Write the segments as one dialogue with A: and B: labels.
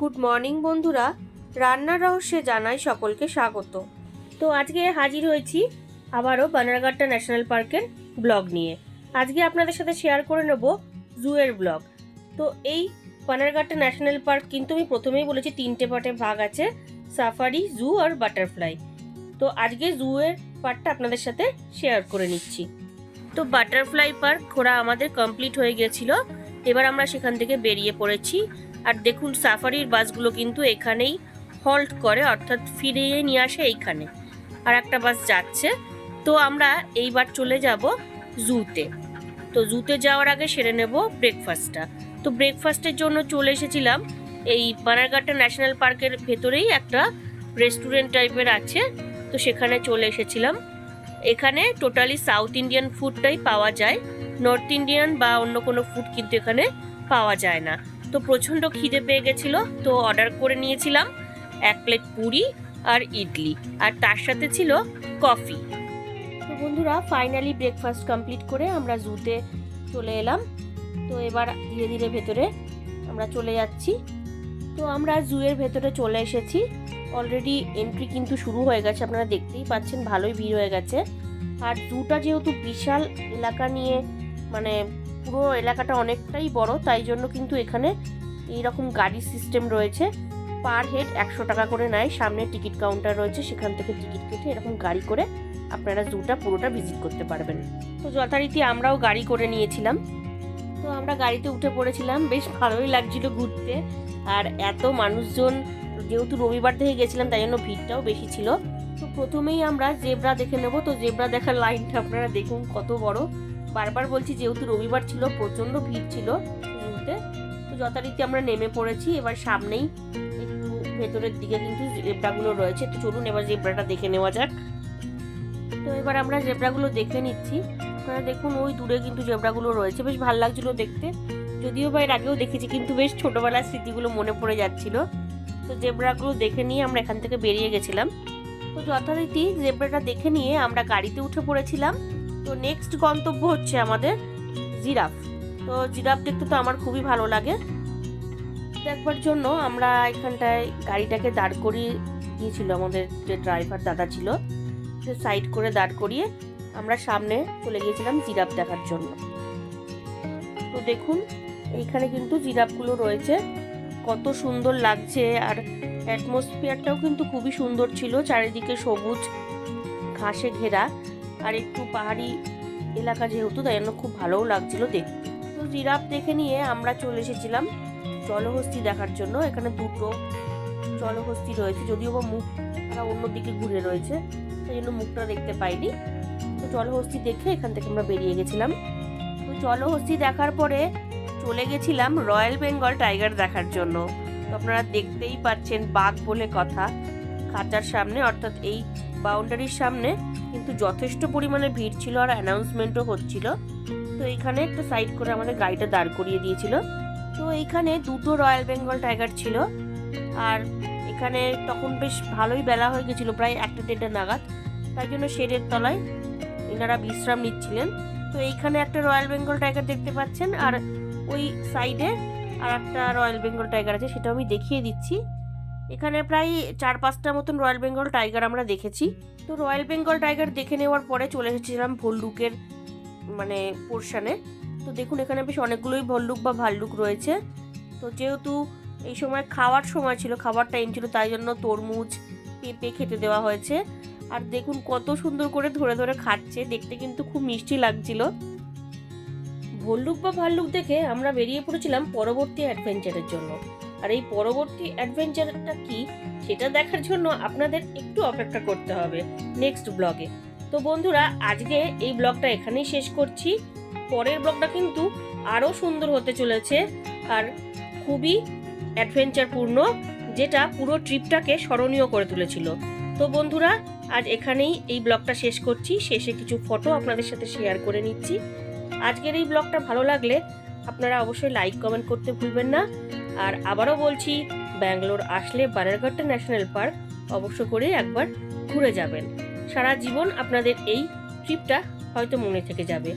A: Good morning বন্ধুরা। রান্নার রহস্যে জানাই সকলকে স্বাগত। তো আজকে হাজির হয়েছি আবারও বানারঘাটটা ন্যাশনাল পার্কের ব্লগ নিয়ে। আজকে আপনাদের সাথে শেয়ার করে নেব জুয়ের ব্লগ। তো এই বানারঘাটটা ন্যাশনাল পার্ক কিন্তু আমি প্রথমেই বলেছি তিনটে পার্টে ভাগ আছে, সাফারি, জু আর বাটারফ্লাই। তো আজকে জুয়ের পার্টটা আপনাদের সাথে শেয়ার করে নিচ্ছি। তো বাটারফ্লাই পার্ক ঘোরা আমাদের কমপ্লিট হয়ে গেছিল এবার আমরা সেখান থেকে বেরিয়ে পড়েছি। আর দেখুন, সাফারির বাসগুলো কিন্তু এখানেই হল্ট করে, অর্থাৎ ফিরিয়ে নিয়ে আসে এইখানে। আর একটা বাস যাচ্ছে। তো আমরা এইবার চলে যাব জুতে। তো জুতে যাওয়ার আগে সেরে নেব ব্রেকফাস্টটা তো ব্রেকফাস্টের জন্য চলে এসেছিলাম এই বানারঘাটটা ন্যাশনাল পার্কের ভেতরেই একটা রেস্টুরেন্ট টাইপের আছে। তো সেখানে চলে এসেছিলাম। এখানে টোটালি সাউথ ইন্ডিয়ান ফুডটাই পাওয়া যায়। নর্থ ইন্ডিয়ান বা অন্য কোনো ফুড কিন্তু এখানে পাওয়া যায় না। তো প্রচণ্ড খিদে পেয়ে গেছিল, তো অর্ডার করে নিয়েছিলাম এক প্লেট পুরি আর ইডলি, আর তার সাথে ছিল কফি তো বন্ধুরা ফাইনালি ব্রেকফাস্ট কমপ্লিট করে আমরা জুতে চলে এলাম। তো এবার ধীরে ধীরে ভেতরে আমরা চলে যাচ্ছি। তো আমরা জুয়ের ভেতরে চলে এসেছি। অলরেডি এন্ট্রি কিন্তু শুরু হয়ে গেছে, আপনারা দেখতেই পাচ্ছেন, ভালোই ভিড় হয়ে গেছে। আর জুটা যেহেতু বিশাল এলাকা নিয়ে মানে পুরো এলাকাটা অনেকটাই বড়, তাই জন্য কিন্তু এখানে এইরকম গাড়ি সিস্টেম রয়েছে। পার হেড একশো টাকা করে নেয়, সামনে টিকিট কাউন্টার রয়েছে, সেখান থেকে টিকিট কেটে এরকম গাড়ি করে আপনারা জুটা পুরোটা ভিজিট করতে পারবেন। তো যথারীতি আমরাও গাড়ি করে নিয়েছিলাম। তো আমরা গাড়িতে উঠে পড়েছিলাম, বেশ ভালোই লাগছিল ঘুরতে। আর এত মানুষজন, যেহেতু রবিবার থেকে গেছিলাম, তাই জন্য ভিড়টাও বেশি ছিল। তো প্রথমেই আমরা জেব্রা দেখে নেব। তো জেব্রা দেখার লাইনটা আপনারা দেখুন, কত বড়। বারবার বলছি, যেহেতু রবিবার ছিল, প্রচণ্ড ভিড় ছিল জুতে তো যথারীতি আমরা নেমে পড়েছি। এবার সামনেই একটু ভেতরের দিকে কিন্তু জেব্রাগুলো রয়েছে। তো চলুন এবার জেব্রাটা দেখে নেওয়া যাক। তো এবার আমরা জেব্রাগুলো দেখে নিচ্ছি। আপনারা দেখুন, ওই দূরে কিন্তু জেব্রাগুলো রয়েছে। বেশ ভালো লাগছিল দেখতে। যদিও বা এর আগেও দেখেছি, কিন্তু বেশ ছোটোবেলার স্মৃতিগুলো মনে পড়ে যাচ্ছিল। তো জেব্রাগুলো দেখে নিয়ে আমরা এখান থেকে বেরিয়ে গেছিলাম। তো যথারীতি জেব্রাটা দেখে নিয়ে আমরা গাড়িতে উঠে পড়েছিলাম। তো নেক্সট গন্তব্য হচ্ছে আমাদের জিরাফ। তো জিরাফ দেখতে তো আমার খুবই ভালো লাগে। দেখবার জন্য আমরা এখানটায় গাড়িটাকে দাঁড় করিয়ে দিয়েছিল আমাদের যে ড্রাইভার দাদা ছিল, সে সাইড করে দাঁড় করিয়ে আমরা সামনে চলে গিয়েছিলাম জিরাফ দেখার জন্য। তো দেখুন, এইখানে কিন্তু জিরাফগুলো রয়েছে। কত সুন্দর লাগছে আর অ্যাটমসফিয়ারটাও কিন্তু খুবই সুন্দর ছিল, চারিদিকে সবুজ, ঘাসে ঘেরা। আর একটু পাহাড়ি এলাকা যেহেতু, তাই জন্য খুব ভালোও লাগছিল দেখতে। তো জিরাফ দেখে নিয়ে আমরা চলে এসেছিলাম জলহস্তি দেখার জন্য। এখানে দুটো জলহস্তি রয়েছে, যদিও বা মুখ তারা অন্যদিকে ঘুরে রয়েছে, তাই জন্য মুখটা দেখতে পাইনি। তো জলহস্তি দেখে এখান থেকে আমরা বেরিয়ে গেছিলাম। তো জলহস্তি দেখার পরে চলে গেছিলাম রয়্যাল বেঙ্গল টাইগার দেখার জন্য। তো আপনারা দেখতেই পাচ্ছেন বাঘ বলে কথা, খাঁচার সামনে, অর্থাৎ এই বাউন্ডারির সামনে, কিন্তু যথেষ্ট পরিমাণে ভিড় ছিল আর অ্যানাউন্সমেন্টও হচ্ছিল। তো এখানে একটা সাইড করে আমাদের গাড়িটা দাঁড় করিয়ে দিয়েছিল। তো এইখানে দুটো রয়্যাল বেঙ্গল টাইগার ছিল। আর এখানে তখন বেশ ভালোই বেলা হয়ে গেছিল, প্রায় একটা দেড়টা নাগাদ। তাই জন্য শেডের তলায় এনারা বিশ্রাম নিচ্ছিলেন। তো এইখানে একটা রয়্যাল বেঙ্গল টাইগার দেখতে পাচ্ছেন, আর ওই সাইডে আর একটা রয়্যাল বেঙ্গল টাইগার আছে সেটা আমি দেখিয়ে দিচ্ছি। এখানে প্রায় চার পাঁচটা মতন রয়্যাল বেঙ্গল টাইগার আমরা দেখেছি। তো রয়্যাল বেঙ্গল টাইগার দেখে নেওয়ার পরে চলে এসেছিলাম ভল্লুকের মানে পোর্শানে তো দেখুন, এখানে বেশ অনেকগুলোই ভল্লুক বা ভাল্লুক রয়েছে। তো যেহেতু এই সময় খাওয়ার সময় ছিল খাবার টাইম ছিল, তাই জন্য তরমুজ, পেঁপে খেতে দেওয়া হয়েছে। আর দেখুন, কত সুন্দর করে ধরে ধরে খাচ্ছে, দেখতে কিন্তু খুব মিষ্টি লাগছিল। ভল্লুক বা ভাল্লুক দেখে আমরা বেরিয়ে পড়েছিলাম পরবর্তী অ্যাডভেঞ্চারের জন্য। আর এই পরবর্তী অ্যাডভেঞ্চারটা কি সেটা দেখার জন্য আপনাদের একটু অপেক্ষা করতে হবে নেক্সট ব্লগে। তো বন্ধুরা, আজকে এই ব্লগটা এখানেই শেষ করছি। পরের ব্লগটা কিন্তু আরও সুন্দর হতে চলেছে আর খুবই অ্যাডভেঞ্চারপূর্ণ, যেটা পুরো ট্রিপটাকে স্মরণীয় করে তুলেছিল। তো বন্ধুরা, আজ এখানেই এই ব্লগটা শেষ করছি। শেষে কিছু ফটো আপনাদের সাথে শেয়ার করে নিচ্ছি। আজকের এই ব্লগটা ভালো লাগলে আপনারা অবশ্যই লাইক, কমেন্ট করতে ভুলবেন না। আর আবারও বলছি, ব্যাঙ্গালোর আসলে বানারঘাটটা ন্যাশনাল পার্ক অবশ্য করে একবার ঘুরে যাবেন। সারা জীবন আপনাদের এই ট্রিপটা হয়তো মনে থেকে যাবে।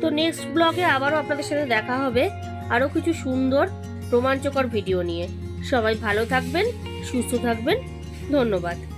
A: তো নেক্সট ব্লগে আবারও আপনাদের সাথে দেখা হবে আরও কিছু সুন্দর, রোমাঞ্চকর ভিডিও নিয়ে। সবাই ভালো থাকবেন, সুস্থ থাকবেন। ধন্যবাদ।